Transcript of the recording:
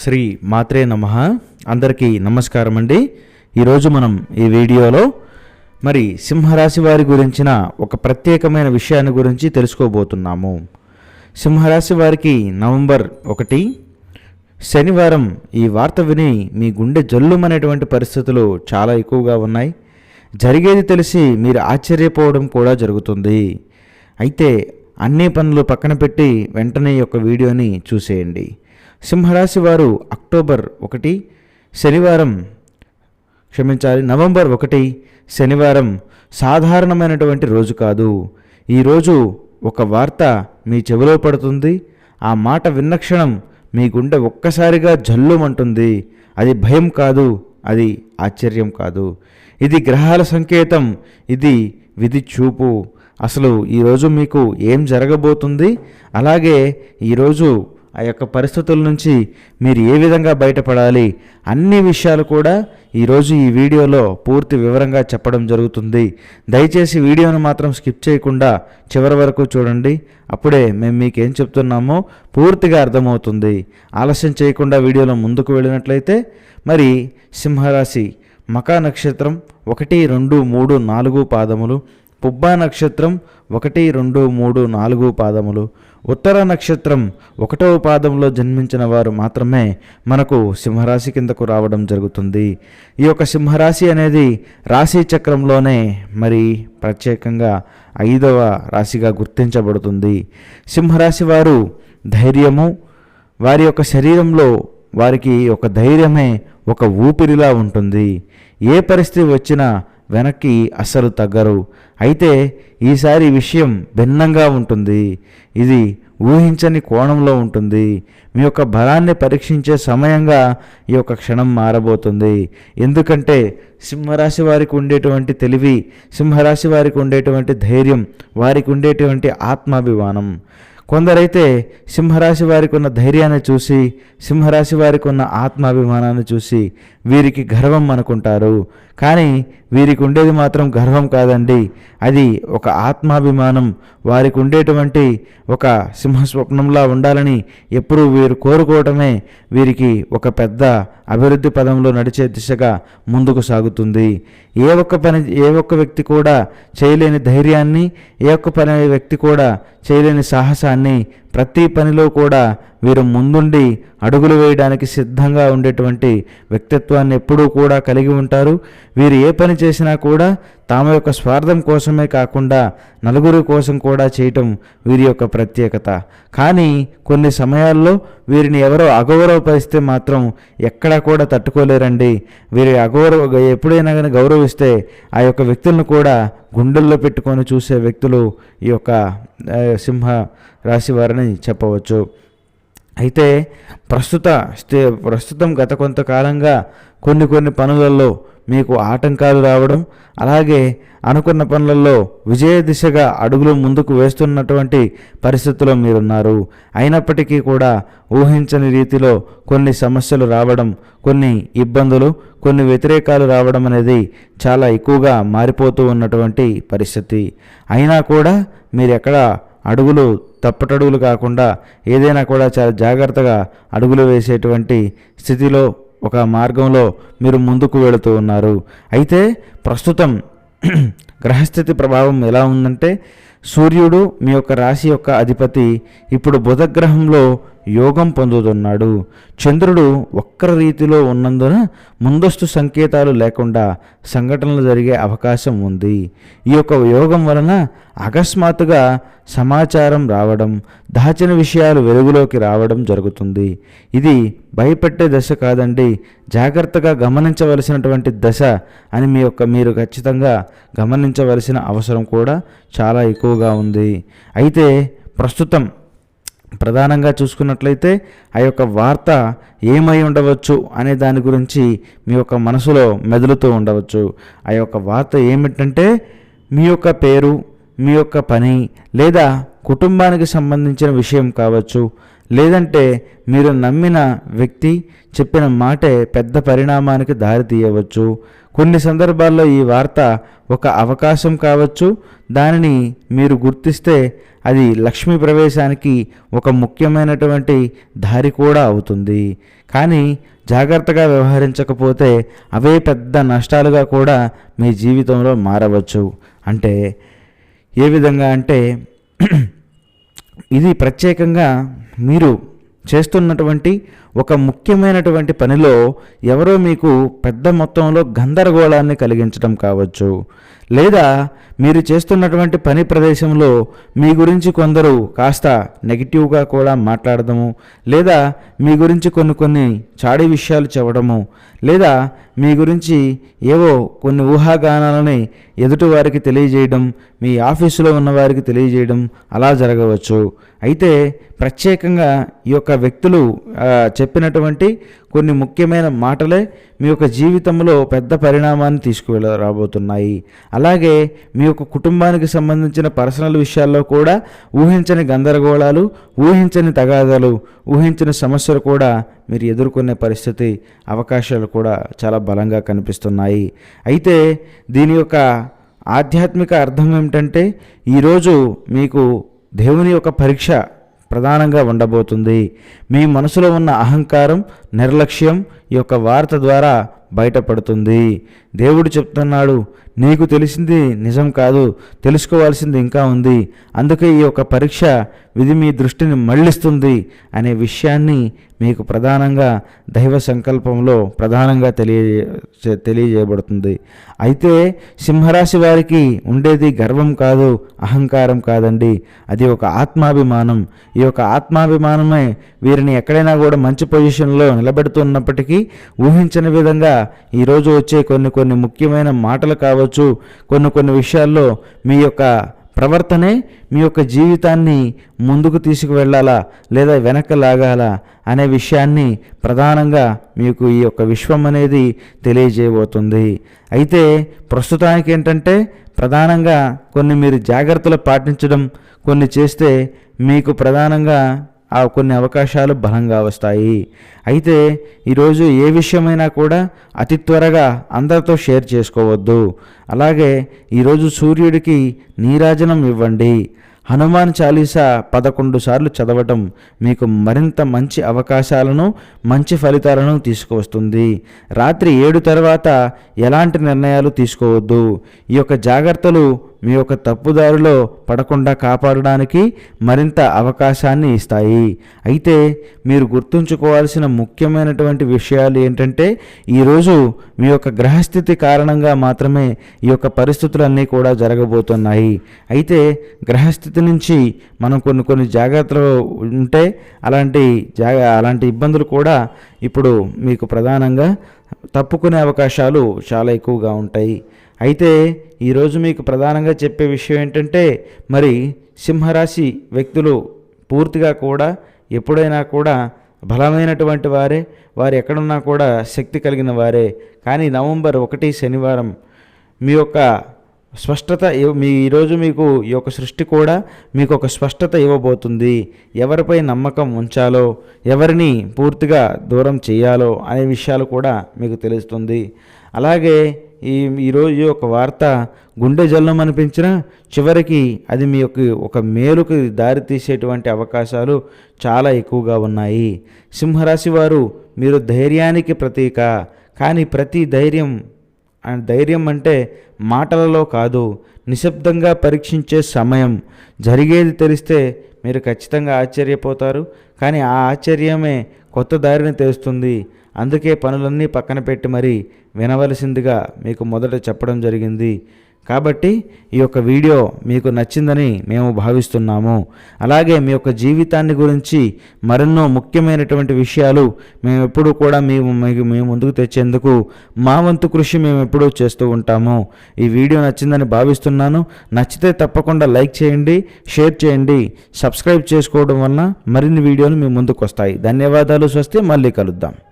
శ్రీ మాత్రే నమ. అందరికీ నమస్కారం అండి ఈరోజు మనం ఈ వీడియోలో మరి సింహరాశి వారి గురించిన ఒక ప్రత్యేకమైన విషయాన్ని గురించి తెలుసుకోబోతున్నాము. సింహరాశి వారికి నవంబర్ ఒకటి శనివారం ఈ వార్త విని మీ గుండె జల్లుమనేటువంటి పరిస్థితులు చాలా ఎక్కువగా ఉన్నాయి. జరిగేది తెలిసి మీరు ఆశ్చర్యపోవడం కూడా జరుగుతుంది. అయితే అన్ని పనులు పక్కన పెట్టి వెంటనే ఈ యొక్క వీడియోని చూసేయండి. సింహరాశి వారు అక్టోబర్ ఒకటి శనివారం క్షమించాలి నవంబర్ ఒకటి శనివారం సాధారణమైనటువంటి రోజు కాదు. ఈరోజు ఒక వార్త మీ చెవిలో పడుతుంది ఆ మాట విన్న క్షణం మీ గుండె ఒక్కసారిగా జల్లుమంటుంది. అది భయం కాదు అది ఆశ్చర్యం కాదు. ఇది గ్రహాల సంకేతం ఇది విధి చూపు. అసలు ఈరోజు మీకు ఏం జరగబోతుంది? అలాగే ఈరోజు ఆ యొక్క పరిస్థితుల నుంచి మీరు ఏ విధంగా బయటపడాలి అన్ని విషయాలు కూడా ఈరోజు ఈ వీడియోలో పూర్తి వివరంగా చెప్పడం జరుగుతుంది. దయచేసి వీడియోను మాత్రం స్కిప్ చేయకుండా చివరి వరకు చూడండి. అప్పుడే మేము మీకు ఏం చెప్తున్నామో పూర్తిగా అర్థమవుతుంది. ఆలస్యం చేయకుండా వీడియోలో ముందుకు వెళ్ళినట్లయితే మరి సింహరాశి మకా నక్షత్రం ఒకటి రెండు మూడు నాలుగు పాదములు పుబ్బా నక్షత్రం ఒకటి రెండు మూడు నాలుగు పాదములు ఉత్తర నక్షత్రం ఒకటవ పాదంలో జన్మించిన వారు మాత్రమే మనకు సింహరాశి కిందకు రావడం జరుగుతుంది. ఈ యొక్క సింహరాశి అనేది రాశి చక్రంలోనే మరి ప్రత్యేకంగా ఐదవ రాశిగా గుర్తించబడుతుంది. సింహరాశి వారు ధైర్యము వారి యొక్క శరీరంలో వారికి ఒక ధైర్యమే ఒక ఊపిరిలా ఉంటుంది. ఏ పరిస్థితి వచ్చినా వెనక్కి అస్సలు తగ్గరు. అయితే ఈసారి విషయం భిన్నంగా ఉంటుంది. ఇది ఊహించని కోణంలో ఉంటుంది. మీ యొక్క బలాన్ని పరీక్షించే సమయంగా ఈ యొక్క క్షణం మారబోతుంది. ఎందుకంటే సింహరాశి వారికి ఉండేటువంటి తెలివి సింహరాశి వారికి ఉండేటువంటి ధైర్యం వారికి ఉండేటువంటి ఆత్మాభిమానం. కొందరైతే సింహరాశి వారికి ఉన్న ధైర్యాన్ని చూసి సింహరాశి వారికి ఉన్న ఆత్మాభిమానాన్ని చూసి వీరికి గర్వం అనుకుంటారు. కానీ వీరికి ఉండేది మాత్రం గర్వం కాదండి. అది ఒక ఆత్మాభిమానం వారికి ఉండేటువంటి ఒక సింహస్వప్నంలా ఉండాలని ఎప్పుడూ వీరు కోరుకోవటమే వీరికి ఒక పెద్ద అభివృద్ధి పదంలో నడిచే దిశగా ముందుకు సాగుతుంది. ఏ ఒక్క పని ఏ ఒక్క వ్యక్తి కూడా చేయలేని ధైర్యాన్ని ఏ ఒక్క పని వ్యక్తి కూడా చేయలేని సాహసాన్ని ప్రతి పనిలో కూడా వీరు ముందుండి అడుగులు వేయడానికి సిద్ధంగా ఉండేటువంటి వ్యక్తిత్వాన్ని ఎప్పుడూ కూడా కలిగి ఉంటారు. వీరు ఏ పని చేసినా కూడా తమ యొక్క స్వార్థం కోసమే కాకుండా నలుగురి కోసం కూడా చేయటం వీరి యొక్క ప్రత్యేకత. కానీ కొన్ని సమయాల్లో వీరిని ఎవరో అగౌరవపరిస్తే మాత్రం ఎక్కడా కూడా తట్టుకోలేరండి. వీరి అగౌరవ ఎప్పుడైనా కానీ గౌరవిస్తే ఆ యొక్క వ్యక్తులను కూడా గుండెల్లో పెట్టుకొని చూసే వ్యక్తులు ఈ యొక్క సింహ రాశి వారని చెప్పవచ్చు. అయితే ప్రస్తుత స్టే ప్రస్తుతం గత కొంతకాలంగా కొన్ని కొన్ని పనులలో మీకు ఆటంకాలు రావడం అలాగే అనుకున్న పనులలో విజయ దిశగా అడుగులు ముందుకు వేస్తున్నటువంటి పరిస్థితుల్లో మీరున్నారు. అయినప్పటికీ కూడా ఊహించని రీతిలో కొన్ని సమస్యలు రావడం కొన్ని ఇబ్బందులు కొన్ని వ్యతిరేకాలు రావడం అనేది చాలా ఎక్కువగా మారిపోతూ ఉన్నటువంటి పరిస్థితి. అయినా కూడా మీరు ఎక్కడ అడుగులు తప్పటడుగులు కాకుండా ఏదైనా కూడా చాలా జాగ్రత్తగా అడుగులు వేసేటువంటి స్థితిలో ఒక మార్గంలో మీరు ముందుకు వెళుతూ ఉన్నారు. అయితే ప్రస్తుతం గ్రహస్థితి ప్రభావం ఎలా ఉందంటే సూర్యుడు మీ యొక్క రాశి యొక్క అధిపతి ఇప్పుడు బుధగ్రహంలో యోగం పొందుతున్నాడు. చంద్రుడు వక్ర రీతిలో ఉన్నందున ముందస్తు సంకేతాలు లేకుండా సంఘటనలు జరిగే అవకాశం ఉంది. ఈ యొక్క యోగం వలన అకస్మాత్తుగా సమాచారం రావడం దాచిన విషయాలు వెలుగులోకి రావడం జరుగుతుంది. ఇది భయపెట్టే దశ కాదండి. జాగ్రత్తగా గమనించవలసినటువంటి దశ అని మీ యొక్క మీరు ఖచ్చితంగా గమనించవలసిన అవసరం కూడా చాలా ఎక్కువగా ఉంది. అయితే ప్రస్తుతం ప్రధానంగా చూసుకున్నట్లయితే ఆ యొక్క వార్త ఏమై ఉండవచ్చు అనే దాని గురించి మీ యొక్క మనసులో మెదులుతూ ఉండవచ్చు. ఆ యొక్క వార్త ఏమిటంటే మీ యొక్క పేరు మీ యొక్క పని లేదా కుటుంబానికి సంబంధించిన విషయం కావచ్చు లేదంటే మీరు నమ్మిన వ్యక్తి చెప్పిన మాటే పెద్ద పరిణామానికి దారి తీయవచ్చు. కొన్ని సందర్భాల్లో ఈ వార్త ఒక అవకాశం కావచ్చు. దానిని మీరు గుర్తిస్తే అది లక్ష్మీ ప్రవేశానికి ఒక ముఖ్యమైనటువంటి దారి కూడా అవుతుంది. కానీ జాగ్రత్తగా వ్యవహరించకపోతే అవే పెద్ద నష్టాలుగా కూడా మీ జీవితంలో మారవచ్చు. అంటే ఏ విధంగా అంటే ఇది ప్రత్యేకంగా మీరు చేస్తున్నటువంటి ఒక ముఖ్యమైనటువంటి పనిలో ఎవరో మీకు పెద్ద మొత్తంలో గందరగోళాన్ని కలిగించడం కావచ్చు. లేదా మీరు చేస్తున్నటువంటి పని ప్రదేశంలో మీ గురించి కొందరు కాస్త నెగిటివ్గా కూడా మాట్లాడడము లేదా మీ గురించి కొన్ని కొన్ని చాడి విషయాలు చెప్పడము లేదా మీ గురించి ఏవో కొన్ని ఊహాగానాలని ఎదుటివారికి తెలియజేయడం మీ ఆఫీసులో ఉన్నవారికి తెలియజేయడం అలా జరగవచ్చు. అయితే ప్రత్యేకంగా ఈ యొక్క వ్యక్తులు చెప్పినటువంటి కొన్ని ముఖ్యమైన మాటలే మీ యొక్క జీవితంలో పెద్ద పరిణామాన్ని తీసుకువెళ్ళ రాబోతున్నాయి. అలాగే మీ యొక్క కుటుంబానికి సంబంధించిన పర్సనల్ విషయాల్లో కూడా ఊహించని గందరగోళాలు ఊహించని తగాదాలు ఊహించని సమస్యలు కూడా మీరు ఎదుర్కొనే పరిస్థితి అవకాశాలు కూడా చాలా బలంగా కనిపిస్తున్నాయి. అయితే దీని యొక్క ఆధ్యాత్మిక అర్థం ఏమిటంటే ఈరోజు మీకు దేవుని యొక్క పరీక్ష ప్రధానంగా ఉండబోతుంది. మీ మనసులో ఉన్న అహంకారం నిర్లక్ష్యం ఈ యొక్క వార్త ద్వారా బయటపడుతుంది. దేవుడు చెప్తున్నాడు నీకు తెలిసింది నిజం కాదు తెలుసుకోవాల్సింది ఇంకా ఉంది. అందుకే ఈ యొక్క పరీక్ష విధి మీ దృష్టిని మళ్ళిస్తుంది అనే విషయాన్ని మీకు ప్రధానంగా దైవ సంకల్పంలో ప్రధానంగా తెలియ తెలియజేయబడుతుంది. అయితే సింహరాశి వారికి ఉండేది గర్వం కాదు అహంకారం కాదండి. అది ఒక ఆత్మాభిమానం. ఈ యొక్క ఆత్మాభిమానమే వీరిని ఎక్కడైనా కూడా మంచి పొజిషన్లో నిలబెడుతున్నప్పటికీ ఊహించని విధంగా ఈరోజు వచ్చే కొన్ని కొన్ని ముఖ్యమైన మాటలు కావచ్చు కొన్ని కొన్ని విషయాల్లో మీ యొక్క ప్రవర్తనే మీ యొక్క జీవితాన్ని ముందుకు తీసుకువెళ్ళాలా లేదా వెనక్కి లాగాలా అనే విషయాన్ని ప్రధానంగా మీకు ఈ యొక్క విశ్వం అనేది తెలియజేయబోతుంది. అయితే ప్రస్తుతానికి ఏంటంటే ప్రధానంగా కొన్ని మీరు జాగ్రత్తలు పాటించడం కొన్ని చేస్తే మీకు ప్రధానంగా ఆ కొన్ని అవకాశాలు బలంగా వస్తాయి. అయితే ఈరోజు ఏ విషయమైనా కూడా అతి త్వరగా అందరితో షేర్ చేసుకోవద్దు. అలాగే ఈరోజు సూర్యుడికి నీరాజనం ఇవ్వండి. హనుమాన్ చాలీసా పదకొండు సార్లు చదవటం మీకు మరింత మంచి అవకాశాలను మంచి ఫలితాలను తీసుకువస్తుంది. రాత్రి ఏడు తర్వాత ఎలాంటి నిర్ణయాలు తీసుకోవద్దు. ఈ యొక్క జాగ్రత్తలు మీ యొక్క తప్పుదారిలో పడకుండా కాపాడడానికి మరింత అవకాశాన్ని ఇస్తాయి. అయితే మీరు గుర్తుంచుకోవాల్సిన ముఖ్యమైనటువంటి విషయాలు ఏంటంటే ఈరోజు మీ యొక్క గ్రహస్థితి కారణంగా మాత్రమే ఈ యొక్క పరిస్థితులన్నీ కూడా జరగబోతున్నాయి. అయితే గ్రహస్థితి నుంచి మనం కొన్ని కొన్ని జాగ్రత్తలు ఉంటే అలాంటి జాగా అలాంటి ఇబ్బందులు కూడా ఇప్పుడు మీకు ప్రధానంగా తప్పుకునే అవకాశాలు చాలా ఎక్కువగా ఉంటాయి. అయితే ఈరోజు మీకు ప్రధానంగా చెప్పే విషయం ఏంటంటే మరి సింహరాశి వ్యక్తులు పూర్తిగా కూడా ఎప్పుడైనా కూడా బలమైనటువంటి వారే వారు ఎక్కడున్నా కూడా శక్తి కలిగిన వారే. కానీ నవంబర్ ఒకటి శనివారం మీ యొక్క స్పష్టత మీ ఈరోజు మీకు ఈ యొక్క సృష్టి కూడా మీకు ఒక స్పష్టత ఇవ్వబోతుంది. ఎవరిపై నమ్మకం ఉంచాలో ఎవరిని పూర్తిగా దూరం చేయాలో అనే విషయాలు కూడా మీకు తెలుస్తుంది. అలాగే ఈ ఈరోజు ఒక యొక్క వార్త గుండె జల్లం అనిపించిన చివరికి అది మీ యొక్క ఒక మేలుకు దారి తీసేటువంటి అవకాశాలు చాలా ఎక్కువగా ఉన్నాయి. సింహరాశి వారు మీరు ధైర్యానికి ప్రతీక. కానీ ప్రతి ధైర్యం ధైర్యం అంటే మాటలలో కాదు నిశ్శబ్దంగా పరీక్షించే సమయం. జరిగేది తెలిస్తే మీరు ఖచ్చితంగా ఆశ్చర్యపోతారు. కానీ ఆ ఆశ్చర్యమే కొత్త దారిని తెస్తుంది అందుకే పనులన్నీ పక్కన పెట్టి మరీ వినవలసిందిగా మీకు మొదట చెప్పడం జరిగింది. కాబట్టి ఈ యొక్క వీడియో మీకు నచ్చిందని మేము భావిస్తున్నాము. అలాగే మీ యొక్క జీవితాన్ని గురించి మరెన్నో ముఖ్యమైనటువంటి విషయాలు మేము ఎప్పుడూ కూడా మేము మీకు మేము ముందుకు తెచ్చేందుకు మా వంతు కృషి మేము ఎప్పుడూ చేస్తూ ఉంటాము. ఈ వీడియో నచ్చిందని భావిస్తున్నాను. నచ్చితే తప్పకుండా లైక్ చేయండి షేర్ చేయండి సబ్స్క్రైబ్ చేసుకోవడం వలన మరిన్ని వీడియోలు మీ ముందుకు వస్తాయి. ధన్యవాదాలు. స్వస్తి. మళ్ళీ కలుద్దాం.